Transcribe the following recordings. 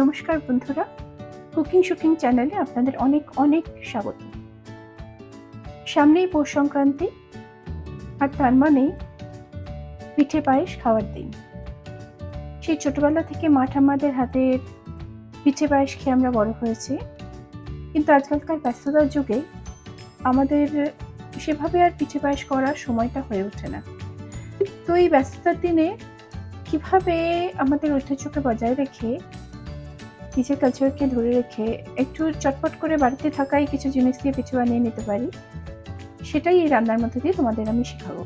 নমস্কার বন্ধুরা। কুকিং শুকিং চ্যানেলে আপনাদের অনেক অনেক স্বাগত। সামনেই পৌষ সংক্রান্তি, আর তার মানেই পিঠে পায়েস খাওয়ার দিন। সেই ছোটবেলা থেকে মা ঠাম্মাদের হাতের পিঠে পায়েস খেয়ে আমরা বড় হয়েছি। কিন্তু আজকালকার ব্যস্ততার যুগে আমাদের সেভাবে আর পিঠে পায়েস করার সময়টা হয়ে ওঠে না। তো এই ব্যস্ততার দিনে কীভাবে আমাদের ঐতিহ্যকে বজায় রেখে নিজের কালচারকে ধরে রেখে একটু চটপট করে বাড়িতে থাকাই কিছু জিনিস দিয়ে পিছু বানিয়ে নিতে পারি, সেটাই এই রান্নার মধ্যে দিয়ে তোমাদের আমি শেখাবো।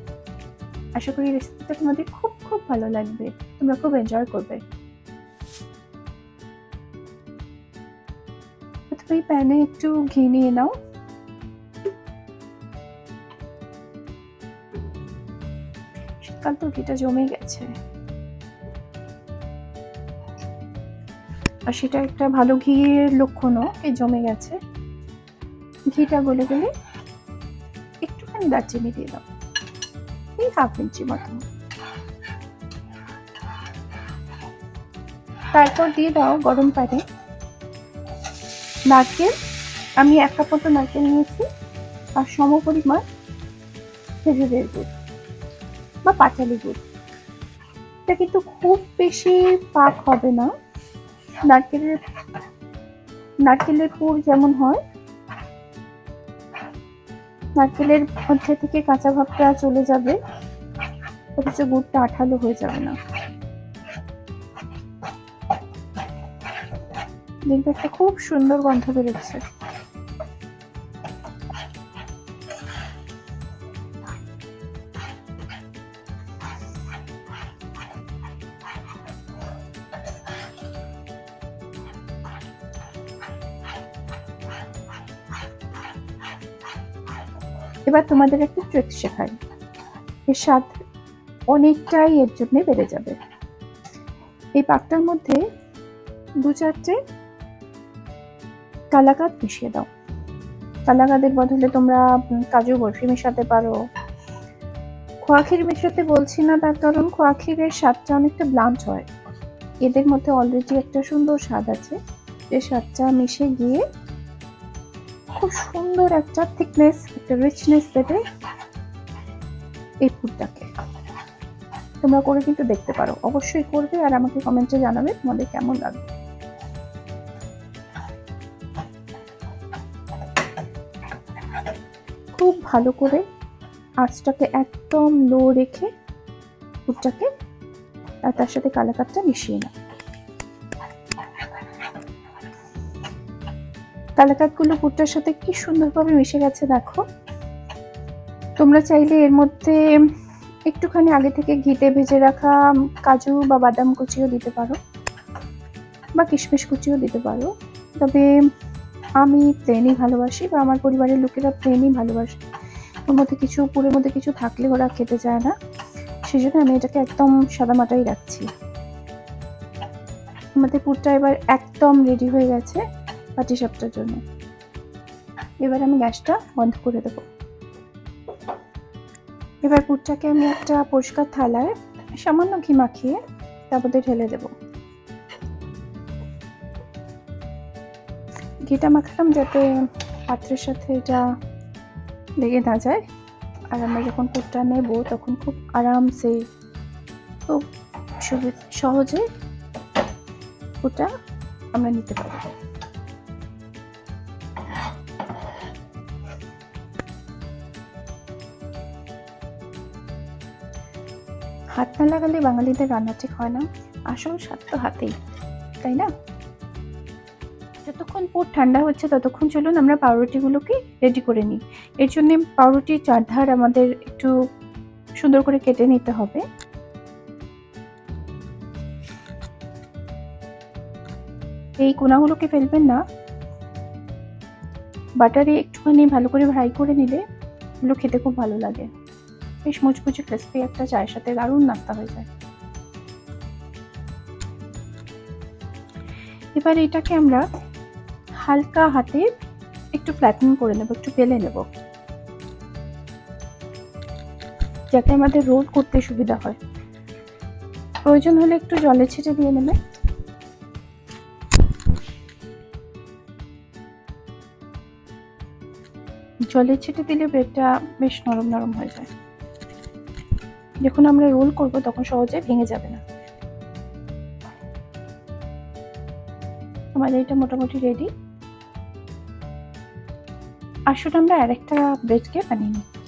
আশা করি রেসিপিটা তোমাদের খুব খুব ভালো লাগবে। তোমরা খুব এনজয় করবে। প্রথমে প্যানে একটু ঘি নিয়ে নাও। শীতকাল তো ঘিটা জমে গেছে। আর সেটা একটা ভালো ঘিয়ের লক্ষণও এই জমে গেছে। ঘিটা গলে গেলে একটুখানি দারচিনি দিয়ে দাও। এই হাফ ইঞ্চি মতো তারপর দিয়ে দাও গরম পানি। নারকেল, আমি এক কাপ মতো নারকেল নিয়েছি। আর সম পরিমাণ খেজুরের গুড় বা পাটালি গুড়। এটা কিন্তু খুব বেশি পাক হবে না। নারকেলের নারকেলের পুর যেমন হয়, নারকেলের মধ্যে থেকে কাঁচা ভাবটা চলে যাবে, অথচ গুড়টা আঠালো হয়ে যাবে না। দেখবে একটা খুব সুন্দর গন্ধ বেরোচ্ছে। এবার তোমাদের একটা ট্রিক শেখাই। এর স্বাদ অনেকটাই এর জন্য বেড়ে যাবে। এই পাকটার মধ্যে দু চারটে কালাকাত মিশিয়ে দাও। কালাকাদের বদলে তোমরা কাজু বরফি মেশাতে পারো। খোয়া ক্ষীর মেশাতে বলছি না তার কারণ খোয়া ক্ষীরের স্বাদটা অনেকটা ব্লান্ট হয়। এদের মধ্যে অলরেডি একটা সুন্দর স্বাদ আছে। যে স্বাদটা মিশে গিয়ে খুব সুন্দর একটা থিকনেস একটা রিচনেস দেবে এই ফুডটাকে তোমরা করে কিন্তু দেখতে পারো। অবশ্যই করবে আর আমাকে কমেন্টে জানাবে তোমাদের কেমন লাগবে। খুব ভালো করে আঁচটাকে একদম লো রেখে ফুডটাকে আর তার সাথে কালাকাতটা মিশিয়ে নাও। কালাকাতগুলো পুরটার সাথে কি সুন্দরভাবে মিশে গেছে দেখো। তোমরা চাইলে এর মধ্যে একটুখানি আগে থেকে ঘিতে ভেজে রাখা কাজু বা বাদাম কুচিও দিতে পারো বা কিশমিশ কুচিও দিতে পারো। তবে আমি প্লেনই ভালোবাসি বা আমার পরিবারের লোকেরা প্লেনই ভালোবাসে। ওর মধ্যে কিছু, পুরের মধ্যে কিছু থাকলে ওরা খেতে চায় না। সেই জন্য আমি এটাকে একদম সাদামাটাই রাখছি। আমাদের পুরটা এবার একদম রেডি হয়ে গেছে। পাটি সাপটার জন্য। এবার আমি গ্যাসটা বন্ধ করে দেবো। এবার পুরটাকে আমি একটা পরিষ্কার থালায় সামান্য ঘি মাখিয়ে তার মধ্যে ঢেলে দেবো। ঘিটা মাখালাম যাতে পাত্রের সাথে এটা লেগে না যায়। আর আমরা যখন পুরটা নেব তখন খুব আরামসে, খুব সহজে পুরটা আমরা নিতে পারব। হাত না লাগালে বাঙালিদের রান্না ঠিক হয় না, আসল স্বাদ তো হাতেই, তাই না? যতক্ষণ পুর ঠান্ডা হচ্ছে ততক্ষণ চলুন আমরা পাউরুটিগুলোকে রেডি করে নিই। এর জন্যে পাউরুটির চারধার আমাদের একটু সুন্দর করে কেটে নিতে হবে। এই কোনাগুলোকে ফেলবেন না। বাটারে একটুখানি ভালো করে ফ্রাই করে নিলে এগুলো খেতে খুব ভালো লাগে। বেশ মুচমুচে ক্রিসপি একটা চায়ের সাথে দারুণ নাস্তা হয়ে যায়। এবার এটাকে আমরা হালকা হাতে একটু ফ্ল্যাটেন করে নেব, একটু পেলে নেব। যাতে আমাদের রোল করতে সুবিধা হয়। প্রয়োজন হলে একটু জলে ছেটে দিয়ে নেবে। জলে ছেটে দিলে ব্রেডটা বেশ নরম নরম হয়ে যায়। যখন আমরা রোল করব, তখন সহজে ভেঙে যাবে না। আমাদের এটা মোটামুটি রেডি আসলে আমরা আরেকটা ব্রেডকে বানিয়ে নিই।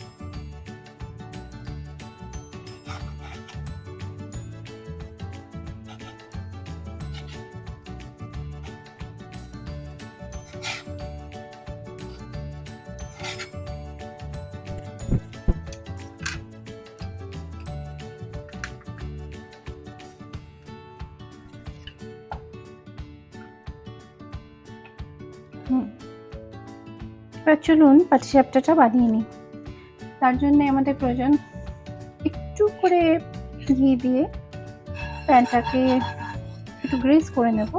এবার চলুন পাটিসাপটাটা বানিয়ে নিই। তার জন্য আমাদের প্রয়োজন একটু করে ঘি দিয়ে প্যানটাকে একটু গ্রেস করে নেব।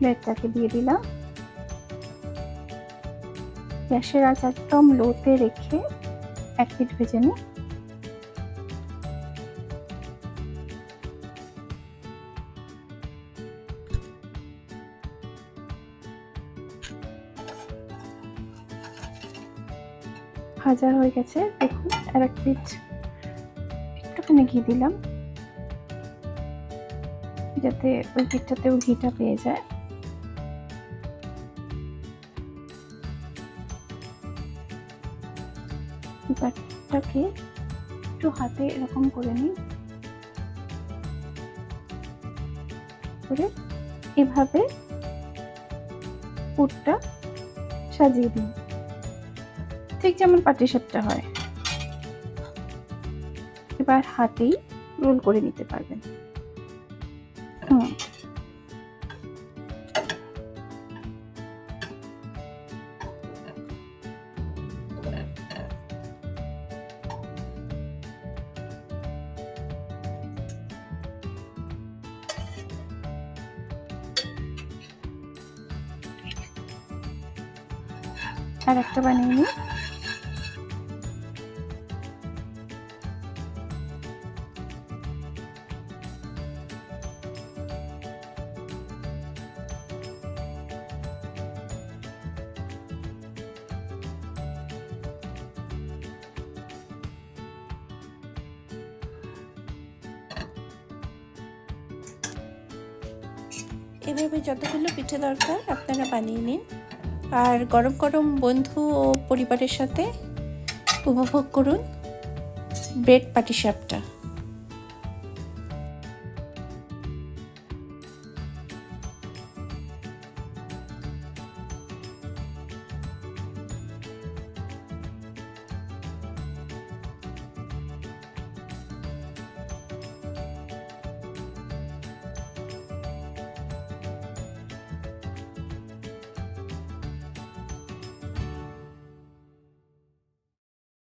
ব্রেডটাকে দিয়ে দিলাম। গ্যাসের আজ একদম লোতে রেখে এক পিঠ ভেজে নিই। ভাজা হয়ে গেছে। দেখুন, আর এক পিঠ একটুখানি ঘি দিলাম। যাতে ওই পিঠটাতেও ঘিটা পেয়ে যায়। ব্যাটারটাকে একটু হাতে এরকম করে নিই। করে এভাবে পুরটা সাজিয়ে দিন ঠিক যেমন পাটি সাপটা হয়। এবার হাতেই রোল করে নিতে পারবেন। আর একটা বানিয়ে নিই। এভাবে যতগুলো পিঠে দরকার আপনারা বানিয়ে নিন। আর গরম গরম বন্ধু ও পরিবারের সাথে উপভোগ করুন ব্রেড পাটিসাপটা